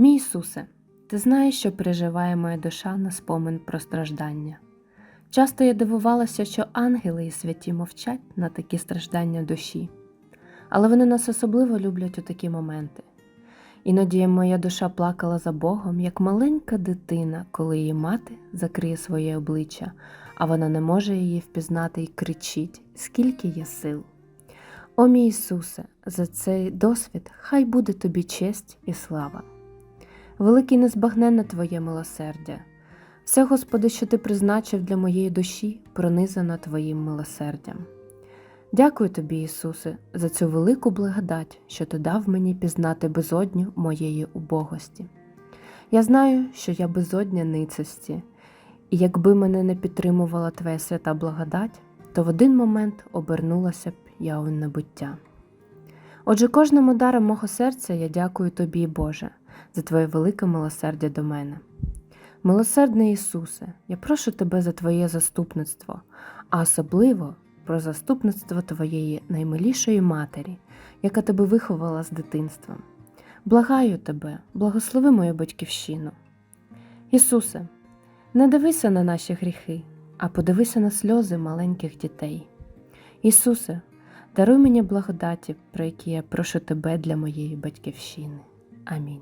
Мій Ісусе, ти знаєш, що переживає моя душа на спомин про страждання. Часто я дивувалася, що ангели і святі мовчать на такі страждання душі, але вони нас особливо люблять у такі моменти. Іноді моя душа плакала за Богом, як маленька дитина, коли її мати закриє своє обличчя, а вона не може її впізнати і кричить, скільки є сил. О мій Ісусе, за цей досвід хай буде тобі честь і слава. Велике незбагненне Твоє милосердя. Все, Господи, що Ти призначив для моєї душі, пронизано Твоїм милосердям. Дякую Тобі, Ісусе, за цю велику благодать, що Ти дав мені пізнати безодню моєї убогості. Я знаю, що я безодня ницості, і якби мене не підтримувала Твоя свята благодать, то в один момент обернулася б я у небуття. Отже, кожним ударом мого серця я дякую Тобі, Боже, за Твоє велике милосердя до мене. Милосердний Ісусе, я прошу Тебе за Твоє заступництво, а особливо про заступництво Твоєї наймилішої матері, яка тебе виховала з дитинством. Благаю Тебе, благослови мою батьківщину. Ісусе, не дивися на наші гріхи, а подивися на сльози маленьких дітей. Ісусе, даруй мені благодаті, про які я прошу Тебе для моєї батьківщини. Амінь.